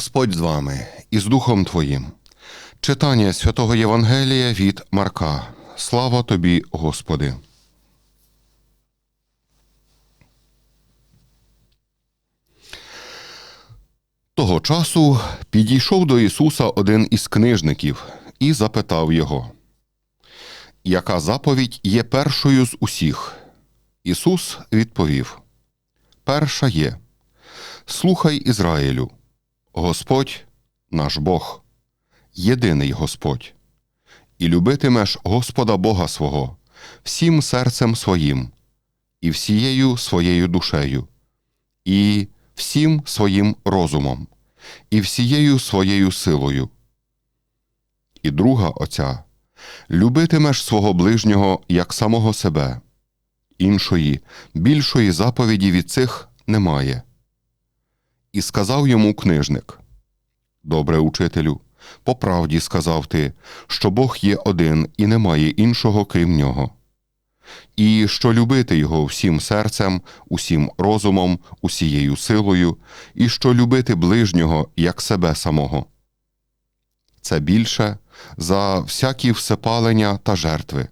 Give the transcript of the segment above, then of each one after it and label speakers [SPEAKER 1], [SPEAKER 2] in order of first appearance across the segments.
[SPEAKER 1] Господь з вами і з Духом Твоїм. Читання святого Євангелія від Марка. Слава тобі, Господи. Того часу підійшов до Ісуса один із книжників і запитав його, яка заповідь є першою з усіх? Ісус відповів: Перша є. Слухай Ізраїлю, Господь наш Бог, єдиний Господь, і любитимеш Господа Бога свого всім серцем своїм, і всією своєю душею, і всім своїм розумом, і всією своєю силою. І друга оця любитимеш свого ближнього як самого себе. Іншої, більшої заповіді від цих немає. І сказав йому книжник: Добре, учителю, по правді сказав ти, що Бог є один і немає іншого крім нього. І що любити його всім серцем, усім розумом, усією силою, і що любити ближнього як себе самого. Це більше за всякі всепалення та жертви.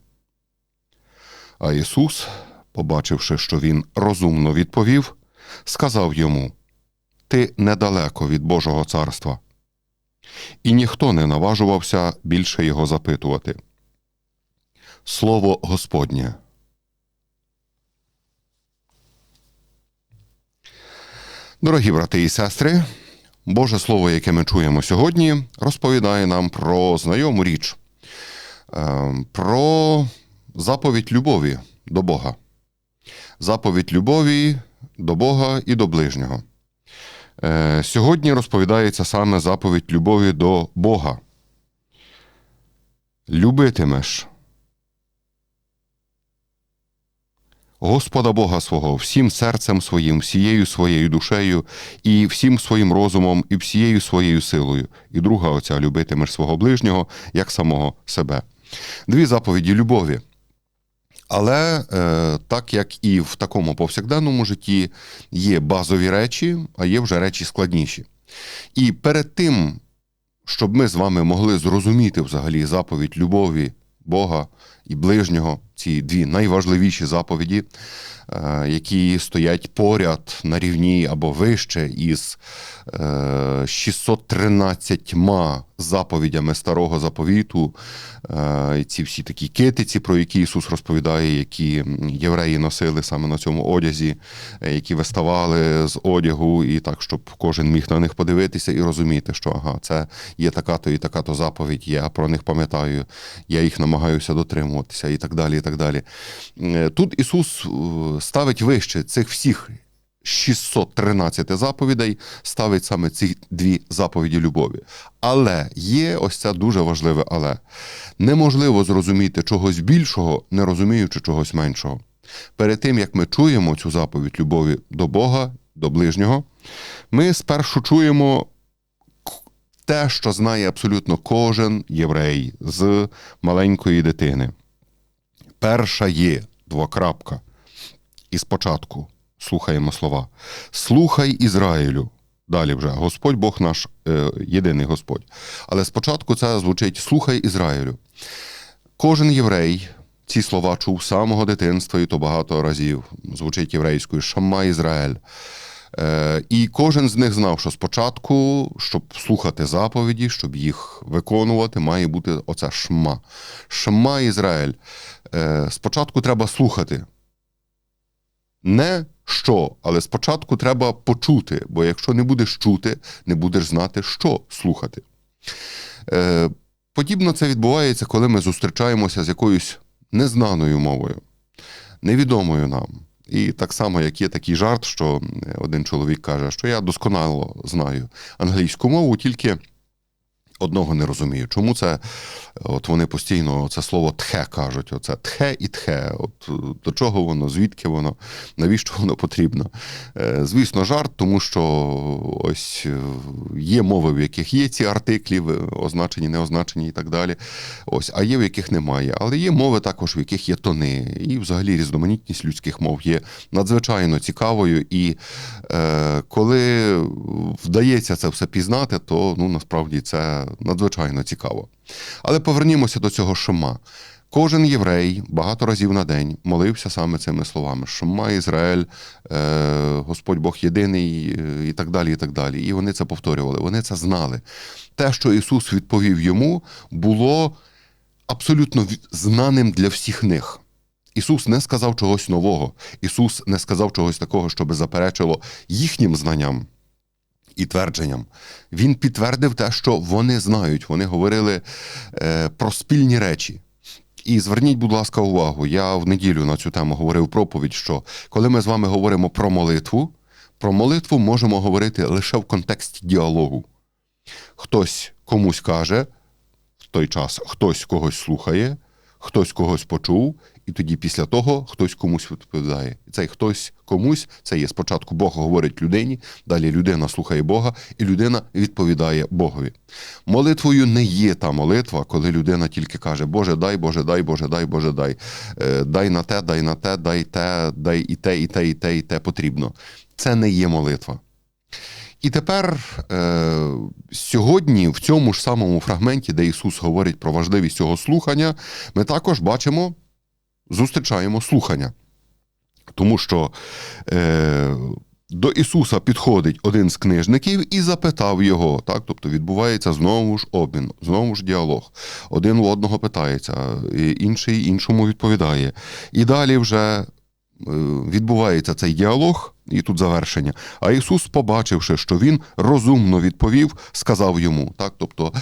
[SPEAKER 1] А Ісус, побачивши, що він розумно відповів, сказав йому Ти недалеко від Божого царства. І ніхто не наважувався більше його запитувати. Слово Господнє. Дорогі брати і сестри, Боже Слово, яке ми чуємо сьогодні, розповідає нам про знайому річ, е, про заповідь любові до Бога. Заповідь любові до Бога і до ближнього. Е, Сьогодні розповідається саме заповідь любові до Бога. Любитимеш Господа Бога свого всім серцем своїм, всією своєю душею, і всім своїм розумом, і всією своєю силою. І друга оця любитимеш свого ближнього як самого себе. Дві заповіді любові. Але е, так як і в такому повсякденному житті є базові речі, а є вже речі складніші. І перед тим, щоб ми з вами могли зрозуміти взагалі заповідь любові Бога і ближнього, ці дві найважливіші заповіді, е, які стоять поряд на рівні або вище із 613 заповідями старого заповіту, е, ці всі такі китиці, про які Ісус розповідає, які євреї носили саме на цьому одязі, е, які виставали з одягу, і так, щоб кожен міг на них подивитися і розуміти, що ага, це є така-то і така-то заповідь, я про них пам'ятаю, я їх намагаюся дотримуватися, і так далі. Так далі. Е, тут Ісус ставить вище цих всіх 613 заповідей ставить саме ці дві заповіді любові. Але є ось це дуже важливе, але неможливо зрозуміти чогось більшого, не розуміючи чогось меншого. Перед тим, як ми чуємо цю заповідь любові до Бога, до ближнього, ми спершу чуємо те, що знає абсолютно кожен єврей з маленької дитини. Перша є двокрапка. І спочатку слухаємо слова. Слухай Ізраїлю. Далі вже Господь Бог наш е, єдиний Господь. Але спочатку це звучить Слухай Ізраїлю. Кожен єврей ці слова чув з самого дитинства, і то багато разів звучить єврейською Шамма Ізраїль. Е, І кожен з них знав, що спочатку, щоб слухати заповіді, щоб їх виконувати, має бути оця шма. Шма Ізраїль. Е, Спочатку треба слухати. Не що, але спочатку треба почути, бо якщо не будеш чути, не будеш знати, що слухати. Е, Подібно це відбувається, коли ми зустрічаємося з якоюсь незнаною мовою, невідомою нам. І так само, як є такий жарт, що один чоловік каже, що я досконало знаю англійську мову, тільки одного не розумію. Чому це от вони постійно це слово тхе кажуть? Оце тхе і тхе. От е, до чого воно, звідки воно, навіщо воно потрібно? Е, Звісно, жарт, тому що ось е, є мови, в яких є ці артиклі, означені, не означені і так далі. Ось, а є в яких немає. Але є мови також, в яких є тони. І взагалі різноманітність людських мов є надзвичайно цікавою. І е, коли вдається це все пізнати, то ну насправді це надзвичайно цікаво. Але повернімося до цього Шома. Кожен єврей багато разів на день молився саме цими словами: Шома Ізраїль, е, Господь Бог єдиний, е, і так далі. І так далі. І вони це повторювали. Вони це знали. Те, що Ісус відповів йому, було абсолютно знаним для всіх них. Ісус не сказав чогось нового. Ісус не сказав чогось такого, що би заперечило їхнім знанням і твердженням. Він підтвердив те, що вони знають. Вони говорили е, про спільні речі. І зверніть, будь ласка, увагу. Я в неділю на цю тему говорив проповідь, що коли ми з вами говоримо про молитву, про молитву можемо говорити лише в контексті діалогу. Хтось комусь каже в той час, хтось когось слухає, хтось когось почув, і тоді після того хтось комусь відповідає. І цей хтось комусь це є спочатку Бог говорить людині, далі людина слухає Бога, і людина відповідає Богові. Молитвою не є та молитва, коли людина тільки каже: Боже, дай, Боже, дай, Боже, дай, Боже, дай. Е, Дай на те, дай на те, дай те, дай і те, і те, і те, і те потрібно. Це не є молитва. І тепер е, сьогодні, в цьому ж самому фрагменті, де Ісус говорить про важливість цього слухання, ми також бачимо, зустрічаємо слухання. Тому що е, до Ісуса підходить один з книжників і запитав його. Так? Тобто відбувається знову ж обмін, знову ж діалог. Один у одного питається, інший іншому відповідає. І далі вже відбувається цей діалог, і тут завершення. А Ісус, побачивши, що він розумно відповів, сказав йому. Так? Тобто,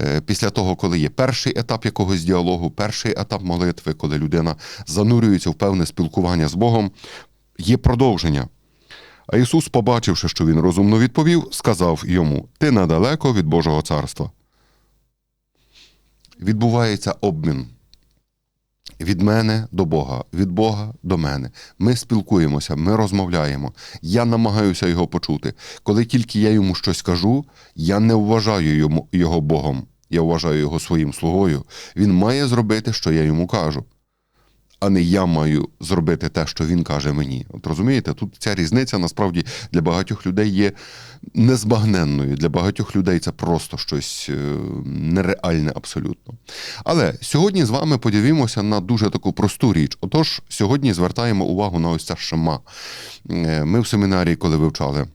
[SPEAKER 1] е, після того, коли є перший етап якогось діалогу, перший етап молитви, коли людина занурюється в певне спілкування з Богом, є продовження. А Ісус, побачивши, що він розумно відповів, сказав йому: Ти недалеко від Божого царства. Відбувається обмін. Від мене до Бога, від Бога до мене. Ми спілкуємося, ми розмовляємо. Я намагаюся його почути. Коли тільки я йому щось кажу, я не вважаю йому, його Богом, я вважаю його своїм слугою. Він має зробити, що я йому кажу, а не я маю зробити те, що він каже мені. От розумієте, тут ця різниця насправді для багатьох людей є незбагненною. Для багатьох людей це просто щось е, нереальне абсолютно. Але сьогодні з вами подивимося на дуже таку просту річ. Отож, сьогодні звертаємо увагу на ось це шема. Е, Ми в семінарії, коли вивчали.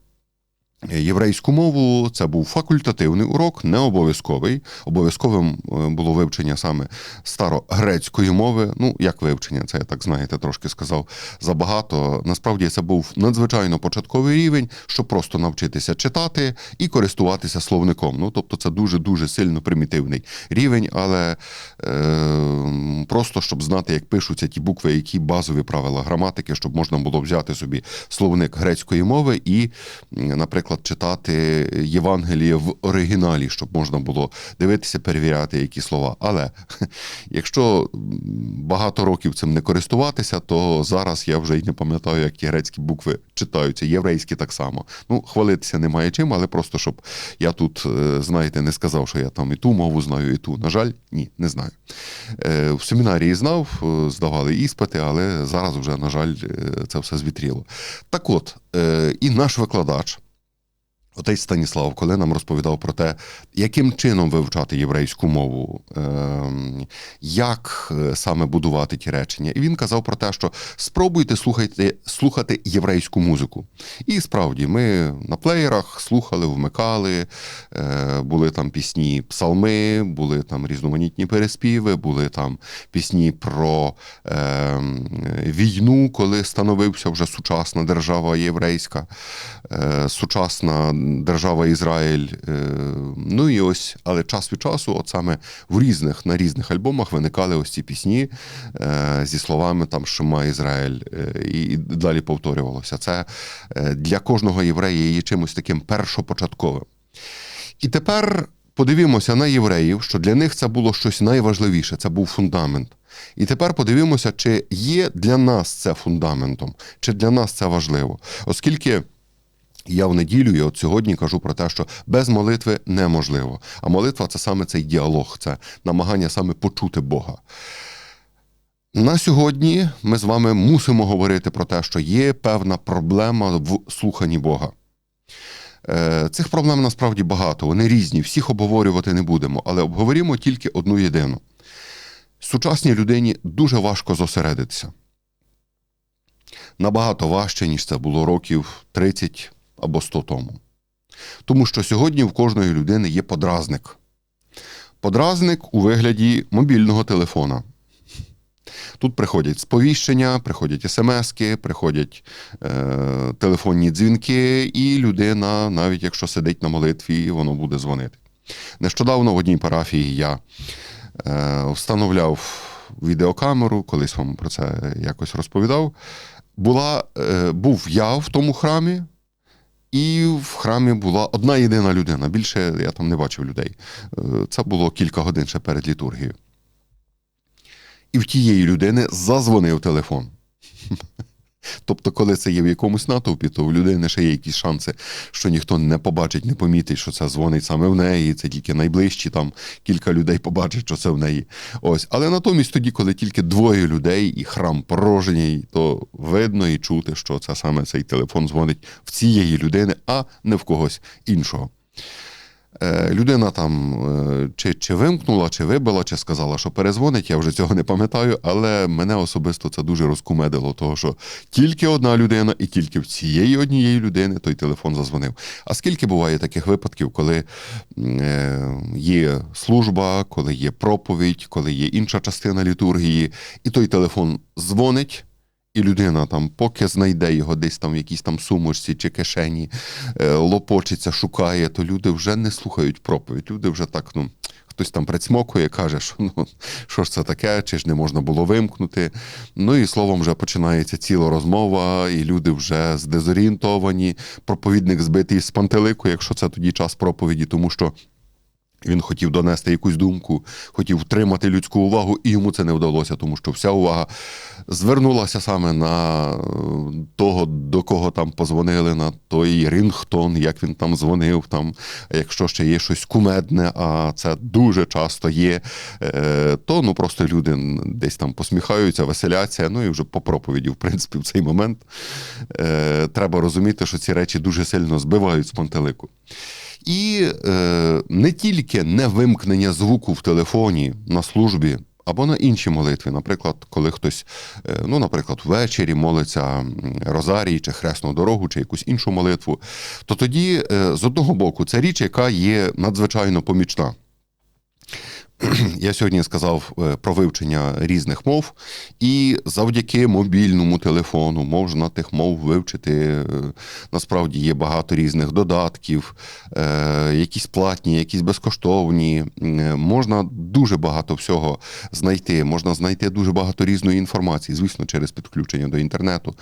[SPEAKER 1] Єврейську мову це був факультативний урок, не обов'язковий. Обов'язковим е, було вивчення саме старогрецької мови. Ну, як вивчення, це я так знаєте, трошки сказав забагато. Насправді це був надзвичайно початковий рівень, щоб просто навчитися читати і користуватися словником. Ну, тобто, це дуже дуже сильно примітивний рівень, але е, просто щоб знати, як пишуться ті букви, які базові правила граматики, щоб можна було взяти собі словник грецької мови і, м, наприклад, читати Євангеліє в оригіналі, щоб можна було дивитися, перевіряти які слова. Але якщо багато років цим не користуватися, то зараз я вже й не пам'ятаю, як ті грецькі букви читаються, єврейські так само. Ну, хвалитися немає чим, але просто щоб я тут, е, знаєте, не сказав, що я там і ту мову знаю, і ту. На жаль, ні, не знаю. Е, В семінарії знав, е, здавали іспити, але зараз вже, на жаль, це все звітріло. Так от, і наш викладач. Отець Станіслав, коли нам розповідав про те, яким чином вивчати єврейську мову, ем, як е, саме будувати ті речення, і він казав про те, що спробуйте слухати, слухати єврейську музику. І справді, ми на плеєрах слухали, вмикали, е, були там пісні псалми, були там різноманітні переспіви, були там пісні про ем, війну, коли становився вже сучасна держава єврейська, е, сучасна держава Ізраїль. Е, ну і ось, але час від часу, от саме в різних на різних альбомах виникали ось ці пісні е, зі словами там Шима Ізраїль, е, і, далі повторювалося. Це для кожного єврея є чимось таким першопочатковим. І тепер Подивімося на євреїв, що для них це було щось найважливіше, це був фундамент. І тепер подивимося, чи є для нас це фундаментом, чи для нас це важливо. Оскільки я в неділю і от сьогодні кажу про те, що без молитви неможливо. А молитва це саме цей діалог, це намагання саме почути Бога. На сьогодні ми з вами мусимо говорити про те, що є певна проблема в слуханні Бога. Е, Цих проблем насправді багато, вони різні, всіх обговорювати не будемо, але обговоримо тільки одну єдину. Сучасній людині дуже важко зосередитися. Набагато важче, ніж це було років 30 або 100 тому. Тому що сьогодні в кожної людини є подразник. Подразник у вигляді мобільного телефона. Тут приходять сповіщення, приходять смски, приходять е, телефонні дзвінки, і людина, навіть якщо сидить на молитві, воно буде дзвонити. Нещодавно в одній парафії я е, встановляв відеокамеру, колись вам про це якось розповідав. Була, е, був я в тому храмі, і в храмі була одна єдина людина. Більше я там не бачив людей. Е, Це було кілька годин ще перед літургією. І в тієї людини зазвонив телефон. Тобто, коли це є в якомусь натовпі, то у людини ще є якісь шанси, що ніхто не побачить, не помітить, що це дзвонить саме в неї. Це тільки найближчі там кілька людей побачать, що це в неї. Ось. Але натомість тоді, коли тільки двоє людей і храм порожній, то видно і чути, що це саме цей телефон дзвонить в цієї людини, а не в когось іншого. Е, Людина там е, чи, чи вимкнула, чи вибила, чи сказала, що перезвонить, я вже цього не пам'ятаю, але мене особисто це дуже розкумедило, того що тільки одна людина, і тільки в цієї однієї людини той телефон зазвонив. А скільки буває таких випадків, коли е, є служба, коли є проповідь, коли є інша частина літургії, і той телефон дзвонить. І людина там, поки знайде його десь там в якійсь там сумочці чи кишені, е, лопочеться, шукає, то люди вже не слухають проповідь. Люди вже так, ну, хтось там прицмокує, каже, що ну, що ж це таке, чи ж не можна було вимкнути. Ну і словом, вже починається ціла розмова, і люди вже здезорієнтовані, проповідник збитий з пантелику, якщо це тоді час проповіді, тому що. Він хотів донести якусь думку, хотів втримати людську увагу, і йому це не вдалося, тому що вся увага звернулася саме на е, того, до кого там позвонили, на той рінгтон, як він там дзвонив. Там, якщо ще є щось кумедне, а це дуже часто є, е, то ну просто люди десь там посміхаються, веселяться. Ну і вже по проповіді, в принципі, в цей момент е, треба розуміти, що ці речі дуже сильно збивають з пантелику. І е, не тільки невимкнення звуку в телефоні на службі або на інші молитви. Наприклад, коли хтось, е, ну, наприклад, ввечері молиться Розарій чи Хресну дорогу, чи якусь іншу молитву, то тоді, е, з одного боку, це річ, яка є надзвичайно помічна. Я сьогодні сказав е, про вивчення різних мов, і завдяки мобільному телефону можна тих мов вивчити. е, Насправді є багато різних додатків, е, якісь платні, якісь безкоштовні. Можна дуже багато всього знайти. Можна знайти дуже багато різної інформації, звісно, через підключення до інтернету.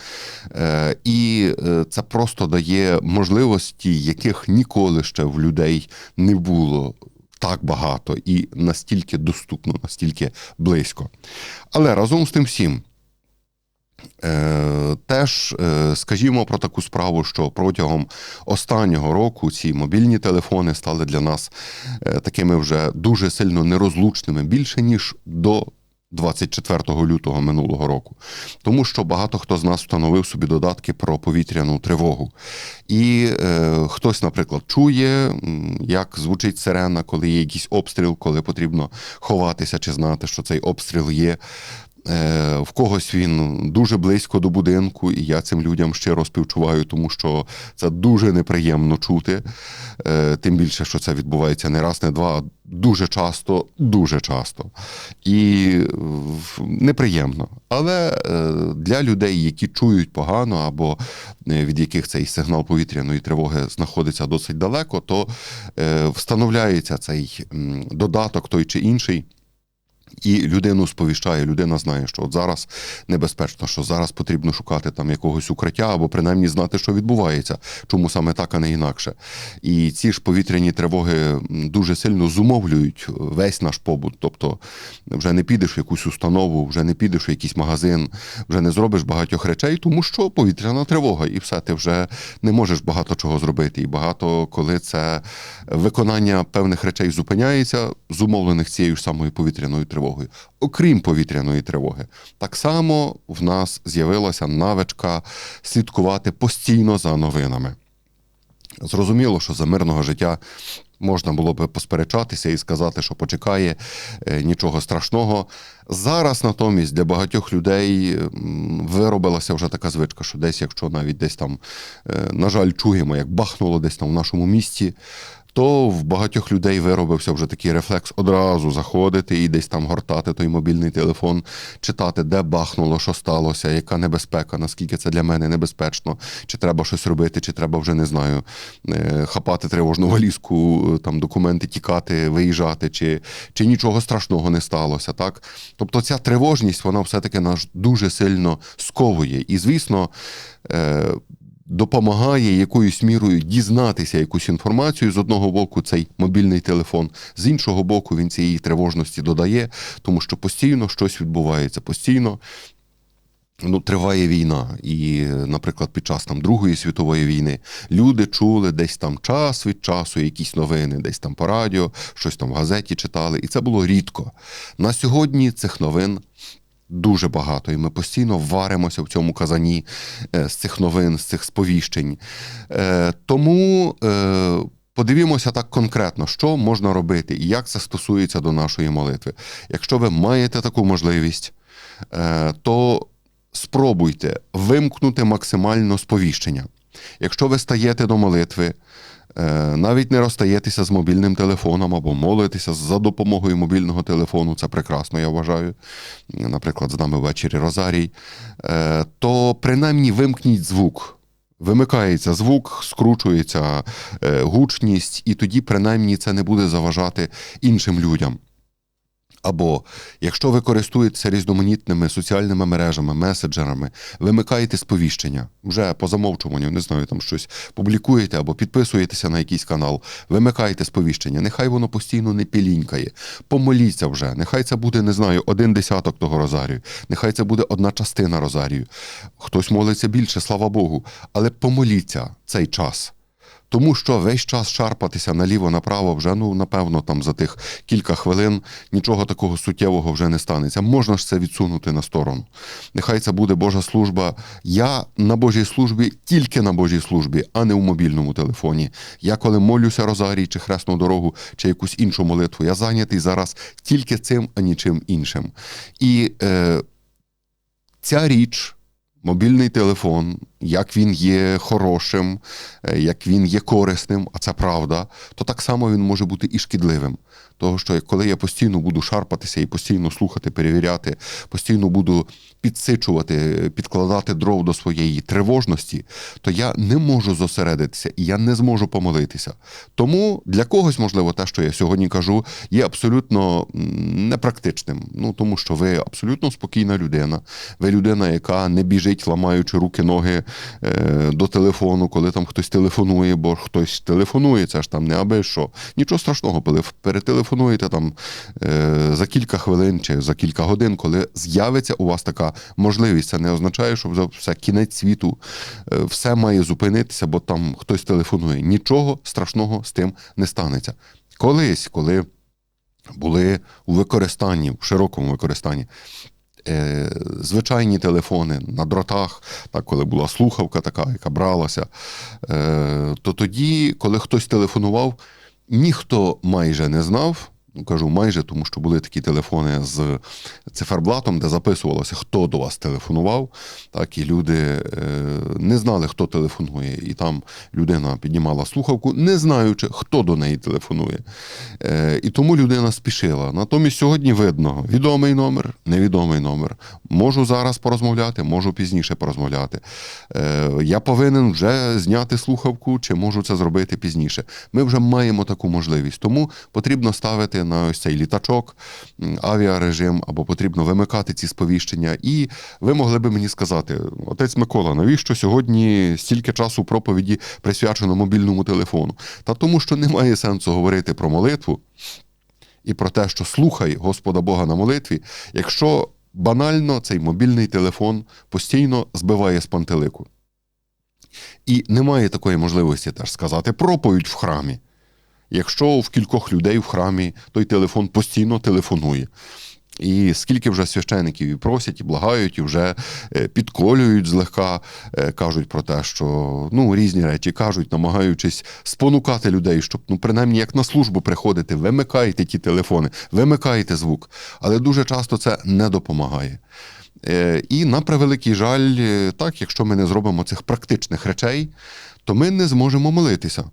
[SPEAKER 1] І це просто дає можливості, яких ніколи ще в людей не було так багато і настільки доступно, настільки близько. Але разом з тим всім. Е, Теж е, скажімо про таку справу, що протягом останнього року ці мобільні телефони стали для нас е, такими вже дуже сильно нерозлучними більше ніж до 24 лютого минулого року, тому що багато хто з нас встановив собі додатки про повітряну тривогу. І е, хтось, наприклад, чує, як звучить сирена, коли є якийсь обстріл, коли потрібно ховатися чи знати, що цей обстріл є. Е, В когось він дуже близько до будинку, і я цим людям щиро співчуваю, тому що це дуже неприємно чути. Е, Тим більше, що це відбувається не раз, не два, а дуже часто, дуже часто. І е, неприємно. Але для людей, які чують погано, або від яких цей сигнал повітряної тривоги знаходиться досить далеко, то встановляється цей додаток той чи інший І людину сповіщає, людина знає, що от зараз небезпечно, що зараз потрібно шукати там якогось укриття або принаймні знати, що відбувається, чому саме так, а не інакше. І ці ж повітряні тривоги дуже сильно зумовлюють весь наш побут. Тобто вже не підеш в якусь установу, вже не підеш в якийсь магазин, вже не зробиш багатьох речей, тому що повітряна тривога, і все, ти вже не можеш багато чого зробити. І багато коли це виконання певних речей зупиняється, зумовлених цією ж самою повітряною тривогою. Окрім повітряної тривоги, так само в нас з'явилася навичка слідкувати постійно за новинами. Зрозуміло, що за мирного життя можна було би посперечатися і сказати, що почекає е, нічого страшного. Зараз натомість для багатьох людей виробилася вже така звичка, що десь, якщо навіть десь там, е, на жаль, чуємо, як бахнуло десь там в нашому місті. То в багатьох людей виробився вже такий рефлекс одразу заходити і десь там гортати той мобільний телефон, читати, де бахнуло, що сталося, яка небезпека, наскільки це для мене небезпечно, чи треба щось робити, чи треба вже не знаю, е, хапати тривожну валізку, е, там документи тікати, виїжджати, чи, чи нічого страшного не сталося. Так? Тобто ця тривожність, вона все-таки нас дуже сильно сковує. І, звісно, е, допомагає якоюсь мірою дізнатися якусь інформацію. З одного боку, цей мобільний телефон, з іншого боку, він цієї тривожності додає, тому що постійно щось відбувається, постійно. Ну, триває війна, і, наприклад, під час там Другої світової війни люди чули десь там час від часу якісь новини, десь там по радіо, щось там в газеті читали, і це було рідко. На сьогодні цих новин дуже багато, і ми постійно варимося в цьому казані е, з цих новин, з цих сповіщень. Е, Тому е, подивімося так конкретно, що можна робити і як це стосується до нашої молитви. Якщо ви маєте таку можливість, то спробуйте вимкнути максимально сповіщення. Якщо ви стаєте до молитви, навіть не розстаєтеся з мобільним телефоном або молитися за допомогою мобільного телефону, це прекрасно, я вважаю. Наприклад, з нами ввечері Розарій, е, то принаймні вимкніть звук. Вимикається звук, скручується е, гучність, і тоді, принаймні, це не буде заважати іншим людям. Або якщо ви користуєтеся різноманітними соціальними мережами, меседжерами, вимикаєте сповіщення вже по замовчуванню, не знаю, там щось публікуєте або підписуєтеся на якийсь канал, вимикаєте сповіщення. Нехай воно постійно не пілінькає. Помоліться вже. Нехай це буде, не знаю, один десяток того розарію, нехай це буде одна частина розарію. Хтось молиться більше, слава Богу, але помоліться цей час. Тому що весь час шарпатися наліво-направо вже, ну, напевно, там за тих кілька хвилин нічого такого суттєвого вже не станеться. Можна ж це відсунути на сторону. Нехай це буде Божа служба. Я на Божій службі, тільки на Божій службі, а не у мобільному телефоні. Я коли молюся Розарій, чи хресну дорогу, чи якусь іншу молитву, я зайнятий зараз тільки цим, а нічим іншим. І е, ця річ. Мобільний телефон, як він є хорошим, е, як він є корисним, а це правда, то так само він може бути і шкідливим. Того, що коли я постійно буду шарпатися і постійно слухати, перевіряти, постійно буду підсичувати, підкладати дров до своєї тривожності, то я не можу зосередитися і я не зможу помолитися. Тому для когось, можливо, те, що я сьогодні кажу, є абсолютно непрактичним. Ну тому що ви абсолютно спокійна людина. Ви людина, яка не біжить, ламаючи руки, ноги е, до телефону, коли там хтось телефонує, бо хтось телефонує, це ж там не аби що. Нічого страшного, коли перетелефонуєте там е, за кілька хвилин чи за кілька годин, коли з'явиться у вас така можливість. Це не означає, що вже все кінець світу, е, все має зупинитися, бо там хтось телефонує. Нічого страшного з тим не станеться. Колись, коли були у використанні, в широкому використанні. е, Звичайні телефони на дротах, так, коли була слухавка така, яка бралася, е, то тоді, коли хтось телефонував, ніхто майже не знав. Ну, кажу майже, тому що були такі телефони з циферблатом, де записувалося, хто до вас телефонував. Так, і люди е, не знали, хто телефонує. І там людина піднімала слухавку, не знаючи, хто до неї телефонує. Е, і тому людина спішила. Натомість сьогодні видно відомий номер, невідомий номер. Можу зараз порозмовляти, можу пізніше порозмовляти. Е, я повинен вже зняти слухавку, чи можу це зробити пізніше. Ми вже маємо таку можливість. Тому потрібно ставити на ось цей літачок, авіарежим, або потрібно вимикати ці сповіщення. І ви могли би мені сказати, отець Микола, навіщо сьогодні стільки часу проповіді присвячено мобільному телефону? Та тому, що немає сенсу говорити про молитву і про те, що слухай Господа Бога на молитві, якщо банально цей мобільний телефон постійно збиває з пантелику. І немає такої можливості теж сказати проповідь в храмі. Якщо в кількох людей в храмі той телефон постійно телефонує. І скільки вже священиків і просять, і благають, і вже е, підколюють злегка, е, кажуть про те, що ну, різні речі кажуть, намагаючись спонукати людей, щоб ну, принаймні як на службу приходити, вимикайте ті телефони, вимикайте звук. Але дуже часто це не допомагає. Е, І на превеликий жаль, так, якщо ми не зробимо цих практичних речей, то ми не зможемо молитися.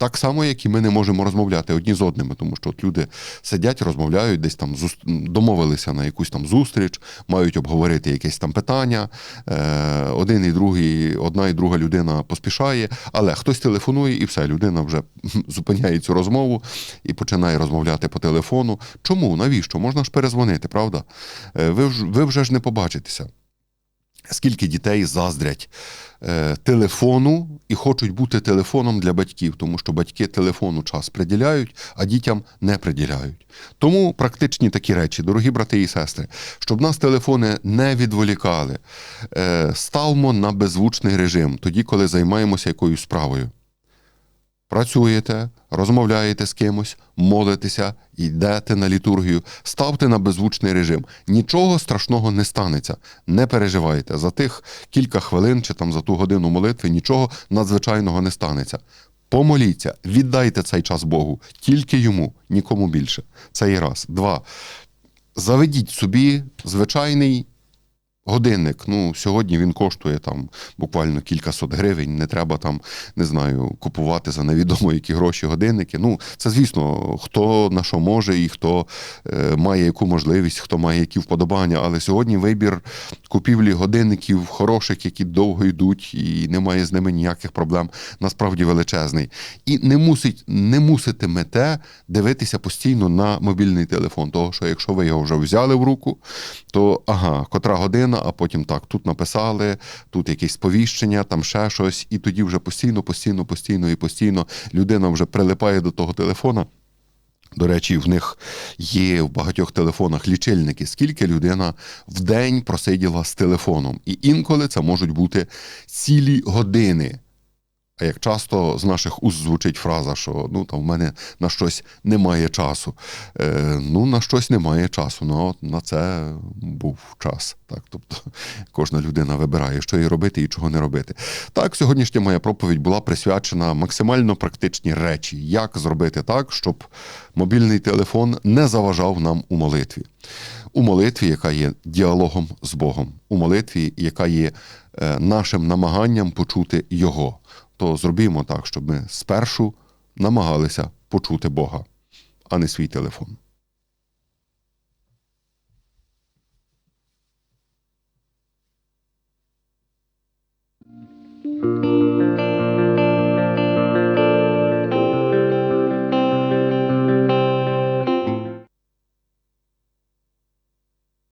[SPEAKER 1] Так само, як і ми не можемо розмовляти одні з одними, тому що от люди сидять, розмовляють, десь там зус- домовилися на якусь там зустріч, мають обговорити якесь там питання. Е, один і другий, одна і друга людина поспішає, але хтось телефонує, і все, людина вже зупиняє цю розмову і починає розмовляти по телефону. Чому? Навіщо? Можна ж перезвонити, правда? Е, ви, ви вже ж не побачитеся. Скільки дітей заздрять е, телефону і хочуть бути телефоном для батьків, тому що батьки телефону час приділяють, а дітям не приділяють. Тому практичні такі речі, дорогі брати і сестри, щоб нас телефони не відволікали, е, ставмо на беззвучний режим, тоді, коли займаємося якоюсь справою. Працюєте, розмовляєте з кимось, молитеся, йдете на літургію, ставте на беззвучний режим. Нічого страшного не станеться. Не переживайте. За тих кілька хвилин чи там за ту годину молитви нічого надзвичайного не станеться. Помоліться, віддайте цей час Богу, тільки йому, нікому більше. Це і раз. Два. Заведіть собі звичайний Годинник, ну сьогодні він коштує там буквально кількасот гривень. Не треба там, не знаю, купувати за невідомо які гроші годинники. Ну, це звісно, хто на що може і хто е, має яку можливість, хто має які вподобання. Але сьогодні вибір купівлі годинників хороших, які довго йдуть, і немає з ними ніяких проблем, насправді величезний. І не мусить, не муситимете дивитися постійно на мобільний телефон. Того, що якщо ви його вже взяли в руку, то ага, котра година, а потім так, тут написали, тут якесь сповіщення, там ще щось, і тоді вже постійно, постійно, постійно і постійно людина вже прилипає до того телефона. До речі, в них є в багатьох телефонах лічильники, скільки людина в день просиділа з телефоном. І інколи це можуть бути цілі години. А як часто з наших уст звучить фраза, що ну там в мене на щось немає часу. Е, ну, на щось немає часу. Ну, от на це був час. Так, тобто кожна людина вибирає, що їй робити і чого не робити. Так, сьогоднішня моя проповідь була присвячена максимально практичні речі, як зробити так, щоб мобільний телефон не заважав нам у молитві. У молитві, яка є діалогом з Богом, у молитві, яка є е, нашим намаганням почути Його то зробімо так, щоб ми спершу намагалися почути Бога, а не свій телефон.